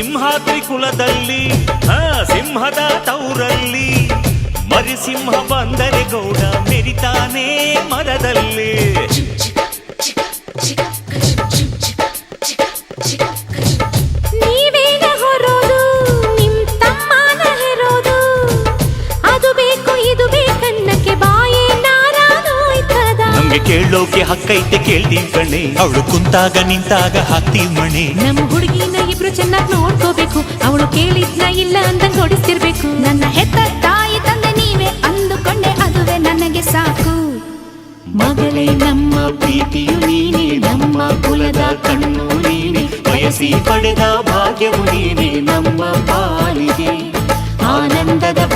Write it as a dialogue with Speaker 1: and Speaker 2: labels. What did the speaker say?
Speaker 1: ಸಿಂಹಾದ್ರಿ ಕುಲದಲ್ಲಿ ಆ ಸಿಂಹದ ತೌರಲ್ಲಿ. ಮರಿಸಿಂಹ ಬಂದರೆ ಗೌಡ ಮೆರಿತಾನೆ ಮರದಲ್ಲಿ. ಕೇಳೋಕೆ ಹಕ್ಕೈತೆ ಕೇಳ್ತೀವಿ ಕಣೆ.
Speaker 2: ಅವಳು ಕುಂತಾಗ ನಿಂತಾಗ ಹಾಕ್ತೀವಿ ಮಣೆ.
Speaker 3: ನಮ್ಮ ಹುಡುಗಿನ ಕೇಳಿದ್ನ ಇಲ್ಲ ಅಂತ ಹೊಡಿಸ್ತಿರ್ಬೇಕು ನನ್ನ ಹೆತ್ತ ತಾಯಿ ತಂದೆ ನೀವೇ ಅಂದುಕೊಂಡೆ ಅದುವೇ ನನಗೆ ಸಾಕು.
Speaker 1: ಮಗಳೇ, ನಮ್ಮ ಪ್ರೀತಿಯು ನೀನೆ, ನಮ್ಮ ಕುಲದ ಕಣ್ಣು ನೀನೆ ಬಯಸಿ ಪಡೆದ ಭಾಗ್ಯವು ನೀನೆ, ನಮ್ಮ ಪಾಲಿಗೆ. ಆನಂದದ